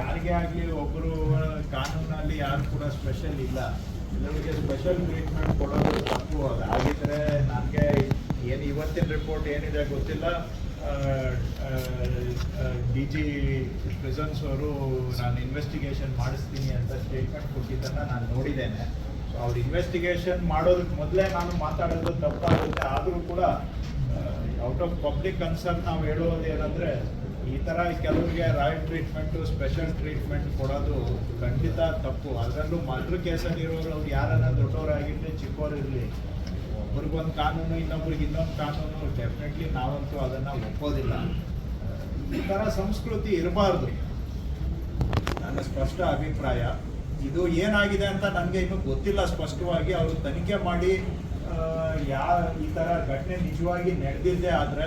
ಯಾರಿಗೇ ಆಗಲಿ ಒಬ್ಬರು ಕಾನೂನಲ್ಲಿ ಯಾರು ಕೂಡ ಸ್ಪೆಷಲ್ ಇಲ್ಲ. ಎಲ್ಲರಿಗೆ ಸ್ಪೆಷಲ್ ಟ್ರೀಟ್ಮೆಂಟ್ ಕೊಡೋದು ತಪ್ಪು. ಅದು ಆಗಿದ್ರೆ ನನಗೆ ಏನು ಇವತ್ತಿನ ರಿಪೋರ್ಟ್ ಏನಿದೆ ಗೊತ್ತಿಲ್ಲ. ಡಿ ಜಿ ಪ್ರೆಸೆನ್ಸ್ ಅವರು ನಾನು ಇನ್ವೆಸ್ಟಿಗೇಷನ್ ಮಾಡಿಸ್ತೀನಿ ಅಂತ ಸ್ಟೇಟ್ಮೆಂಟ್ ಕೊಟ್ಟಿದ್ದನ್ನು ನಾನು ನೋಡಿದ್ದೇನೆ. ಸೊ ಅವ್ರು ಇನ್ವೆಸ್ಟಿಗೇಷನ್ ಮಾಡೋದಕ್ಕೆ ಮೊದಲೇ ನಾನು ಮಾತಾಡೋದು ತಪ್ಪಾಗುತ್ತೆ. ಆದರೂ ಕೂಡ ಔಟ್ ಆಫ್ ಪಬ್ಲಿಕ್ ಕನ್ಸರ್ನ್ ನಾವು ಹೇಳೋದು ಏನಂದ್ರೆ ಈ ಥರ ಕೆಲವರಿಗೆ ರಾಯಲ್ ಟ್ರೀಟ್ಮೆಂಟು, ಸ್ಪೆಷಲ್ ಟ್ರೀಟ್ಮೆಂಟ್ ಕೊಡೋದು ಖಂಡಿತ ತಪ್ಪು. ಅದರಲ್ಲೂ ಮರ್ಡ್ರ್ ಕೇಸಲ್ಲಿ ಇರೋರು ಅವ್ರು ಯಾರನ್ನ ದೊಡ್ಡವರಾಗಿರಲಿ ಚಿಕ್ಕವರಿರಲಿ ಒಬ್ರಿಗೊಂದು ಕಾನೂನು, ಇನ್ನೊಬ್ರಿಗೆ ಇನ್ನೊಂದು ಕಾನೂನು ಡೆಫಿನೆಟ್ಲಿ ನಾವಂತೂ ಅದನ್ನ ಒಪ್ಪೋದಿಲ್ಲ. ಈ ಥರ ಸಂಸ್ಕೃತಿ ಇರಬಾರ್ದು. ನನ್ನ ಸ್ಪಷ್ಟ ಅಭಿಪ್ರಾಯ. ಇದು ಏನಾಗಿದೆ ಅಂತ ನನಗೆ ಇನ್ನೂ ಗೊತ್ತಿಲ್ಲ ಸ್ಪಷ್ಟವಾಗಿ. ಅವರು ತನಿಖೆ ಮಾಡಿ ಯಾ, ಈ ಥರ ಘಟನೆ ನಿಜವಾಗಿ ನಡೆದಿದ್ದೆ ಆದರೆ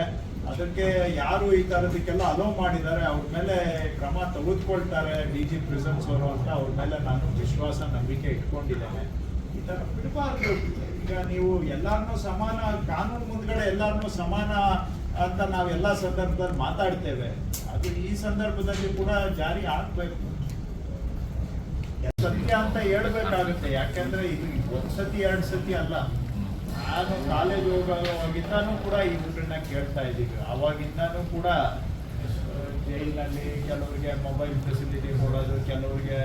ಅದಕ್ಕೆ ಯಾರು ಈ ಥರದಕ್ಕೆಲ್ಲ ಅಲೋ ಮಾಡಿದ್ದಾರೆ, ಅವ್ರ ಮೇಲೆ ಕ್ರಮ ತೆಗೆದುಕೊಳ್ತಾರೆ ಡಿ ಜಿ ಪ್ರಿಸನ್ಸ್ ಅವರು ಅಂತ ಅವ್ರ ಮೇಲೆ ನಾನು ವಿಶ್ವಾಸ, ನಂಬಿಕೆ ಇಟ್ಕೊಂಡಿದ್ದೇನೆ. ಈ ಥರ ಬಿಡಬಾರ್ದು. ಈಗ ನೀವು ಎಲ್ಲಾರನ್ನೂ ಸಮಾನ, ಕಾನೂನು ಮುಂದ್ಗಡೆ ಎಲ್ಲಾರನ್ನೂ ಸಮಾನ ಅಂತ ನಾವು ಎಲ್ಲ ಸಂದರ್ಭದಲ್ಲಿ ಮಾತಾಡ್ತೇವೆ. ಅದು ಈ ಸಂದರ್ಭದಲ್ಲಿ ಕೂಡ ಜಾರಿ ಆಗ್ಬೇಕು. ಸತ್ಯ ಅಂತ ಹೇಳ್ಬೇಕಾಗುತ್ತೆ. ಯಾಕೆಂದ್ರೆ ಇದು ಒಂದ್ಸತಿ, ಎರಡ್ ಸತಿ ಅಲ್ಲ. ನಾನು ಕಾಲೇಜ್ ಹೋಗುವಾಗಿಂದಾನು ಕೂಡ ಈ ಹುಡ್ರನ್ನ ಕೇಳ್ತಾ ಇದ್ದೀವಿ. ಅವಾಗಿಂದಾನು ಕೂಡ ಜೈಲಿನಲ್ಲಿ ಕೆಲವರಿಗೆ ಮೊಬೈಲ್ ಫೆಸಿಲಿಟಿ ಕೊಡೋದು, ಕೆಲವರಿಗೆ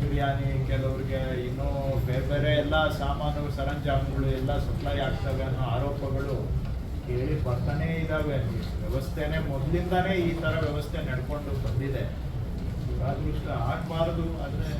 ಬಿರಿಯಾನಿ, ಕೆಲವರಿಗೆ ಇನ್ನೂ ಬೇರೆ ಬೇರೆ ಎಲ್ಲ ಸಾಮಾನು, ಸರಂಜಾಮುಗಳು ಎಲ್ಲ ಸಪ್ಲೈ ಆಗ್ತವೆ ಅನ್ನೋ ಆರೋಪಗಳು ಕೇಳಿ ಬರ್ತಾನೇ ಇದ್ದಾವೆ ಅಲ್ಲಿ ವ್ಯವಸ್ಥೆನೇ ಮೊದಲಿಂದಾನೇ ಈ ಥರ ವ್ಯವಸ್ಥೆ ನಡ್ಕೊಂಡು ಬಂದಿದೆ. ಆಗಬಾರ್ದು. ಆದರೆ